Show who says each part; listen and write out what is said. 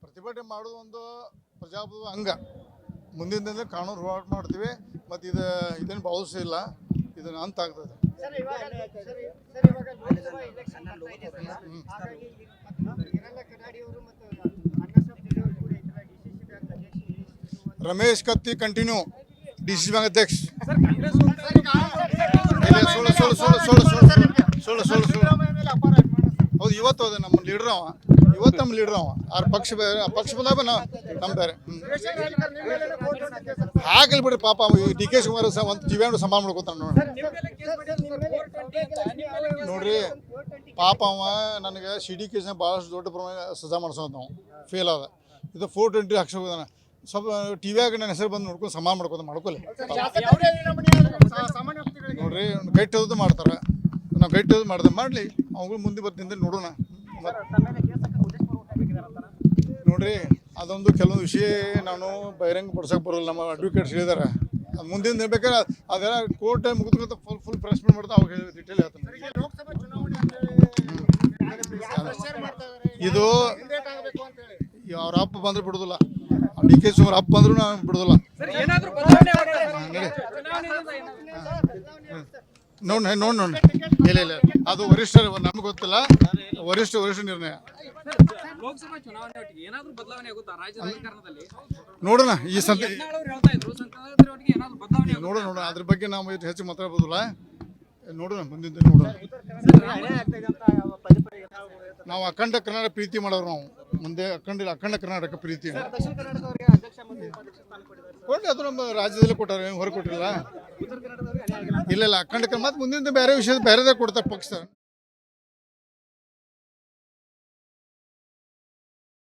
Speaker 1: ಪ್ರತಿಭಟನೆ
Speaker 2: ಮಾಡೋದು ಒಂದು ಪ್ರಜಾಪ್ರಭುತ್ವ ಅಂಗ. ಮುಂದಿನ ದಿನದಲ್ಲಿ ಕಾನೂನು ಹೋರಾಟ ಮಾಡ್ತೀವಿ ಮತ್ತು ಇದು ಇದೇನು ಭಾವಿಸು ಇಲ್ಲ. ಇದನ್ನ ಅಂತ ಆಗ್ತದೆ. Ramesh Katti continue D C bank ಅಧ್ಯಕ್ಷ. ಹೌದು ಇವತ್ತು ಅದು ನಮ್ಮ ಲೀಡರ್ ಅವ. ಇವತ್ತು ನಮ್ಮ ಲೀಡರ್ ಅವ. ಆರ್ ಪಕ್ಷ ಬೇರೆ ಪಕ್ಷ ಬಂದಾಗ ನಾವು ನಮ್ಮ ಬೇರೆ. ಹಾಕಲಿ ಬಿಡ್ರಿ ಪಾಪ ಡಿ ಕೆ ಶಿವಕುಮಾರ್ ಒಂದು ಜೀವಾಣು ಸಂಭಾಳ ಮಾಡ್ಕೊತಾನ ನೋಡಿ.
Speaker 1: ನಿಮ್ಮ ಮೇಲೆ ಕೇಸ್ ಮಾಡಿದ್ರು ಸರ್, 420 ಅಂತ. ನಿಮ್ಮ ಮೇಲೆ ಕೇಸ್
Speaker 2: ನೋಡ್ರಿ ಪಾಪ ಅವ ನನಗೆ ಸಿ ಡಿ ಕೇಸ್ನ ಭಾಳಷ್ಟು ದೊಡ್ಡ ಪ್ರಮಾಣ ಸಜಾ ಮಾಡಿಸೋದು ನಾವು ಫೇಲ್ ಆದ. ಇದು ಫೋರ್ ಟ್ವೆಂಟಿ ಹಾಕ್ಸಿ ಹೋಗೋದಾನ ಸ್ವಲ್ಪ ಟಿ ವಿಯಾಗ ನನ್ನ ಹೆಸರು ಬಂದು ನೋಡ್ಕೊಂಡು ಸಮಾನ ಮಾಡ್ಕೊತ ಮಾಡ್ಕೊಲಿ. ನೋಡ್ರಿ ಗೈಟ್ ಹೋದು ಮಾಡ್ತಾರೆ. ನಾವು ಗೈಟ್ ಹೋದು ಮಾಡ್ದೆ ಮಾಡಲಿ. ಅವ್ಗಳು ಮುಂದೆ ಬರ್ತೀನಿ ನೋಡೋಣ. ನೋಡ್ರಿ ಅದೊಂದು ಕೆಲವೊಂದು ವಿಷಯ ನಾನು ಬಹಿರಂಗ ಪಡ್ಸಕ್ಕೆ ಬರೋಲ್ಲ ನಮ್ಮ ಅಡ್ವೊಕೇಟ್ಸ್ ಹೇಳಿದಾರೆ. ಅದು ಮುಂದಿನ ದಿನ ಬೇಕಾದ್ರೆ ಅದೆಲ್ಲ ಕೋರ್ಟ್ ಮುಗಿದ್ಕೊಂತ ಫುಲ್ ಫುಲ್ ಪ್ರೆಸ್ಮೆಂಟ್ ಮಾಡ್ತಾ ಅವಾಗ ಡೀಟೇಲ್ ಹೇಳ್ತಾನೆ? ಇದು ಅವ್ರ ಅಪ್ಪ ಬಂದ್ರೆ ಬಿಡೋದಿಲ್ಲ. ಡಿ ಕೆ ಶಿವಕುಮಾರ್ ಅಪ್ಪ ಬಂದ್ರು ನಾನು ಬಿಡೋದಿಲ್ಲ ನೋಡಿ ನೋಡಿ ನೋಡಿ ಇಲ್ಲ ಇಲ್ಲ. ಅದು ವರಿಷ್ಠ ನಮ್ಗೆ ಗೊತ್ತಿಲ್ಲ. ವರಿಷ್ಠ ವರಿಷ್ಠ ನಿರ್ಣಯ.
Speaker 1: ಲೋಕಸಭಾ ಚುನಾವಣೆ ಒಟ್ಟಿಗೆ ಏನಾದ್ರೂ ಬದಲಾವಣೆ ಆಗುತ್ತಾ ರಾಜ್ಯ ರಾಜಕಾರಣದಲ್ಲಿ
Speaker 2: ನೋಡೋಣ ಈ ಸಂತೆ
Speaker 1: ಯತ್ನಾಳ್ ಹೇಳ್ತಾ ಸಂಸದರ ಒಟ್ಟಿಗೆ ಏನಾದ್ರೂ ಬದಲಾವಣೆ ಆಗುತ್ತಾ?
Speaker 2: ನೋಡೋಣ ನೋಡೋಣ. ಅದ್ರ ಬಗ್ಗೆ ನಾವು ಇದು ಹೆಚ್ಚು ಮಾತಾಡ್ಬೋದಿಲ್ಲ ನೋಡೋಣ ಮುಂದಿನ ದಿನ ನೋಡೋಣ. ನಾವು ಅಖಂಡ ಕರ್ನಾಟಕ ಪ್ರೀತಿ ಮಾಡೋರು ನಾವು. ಮುಂದೆ ಅಖಂಡ ಅಖಂಡ ಕರ್ನಾಟಕ ಪ್ರೀತಿ. ಕೊಟ್ಟು ಅದು ನಮ್ಮ ರಾಜ್ಯದಲ್ಲಿ ಕೊಟ್ಟಾರೆ ಏನು ಹೊರಗೆ ಕೊಟ್ಟಿಲ್ಲ. ಇಲ್ಲ ಇಲ್ಲ ಅಖಂಡ ಮತ್ತೆ ಮುಂದಿನ ಬೇರೆ ವಿಷಯದ ಬೇರೆದೇ ಕೊಡ್ತಾರೆ ಪಕ್ಷ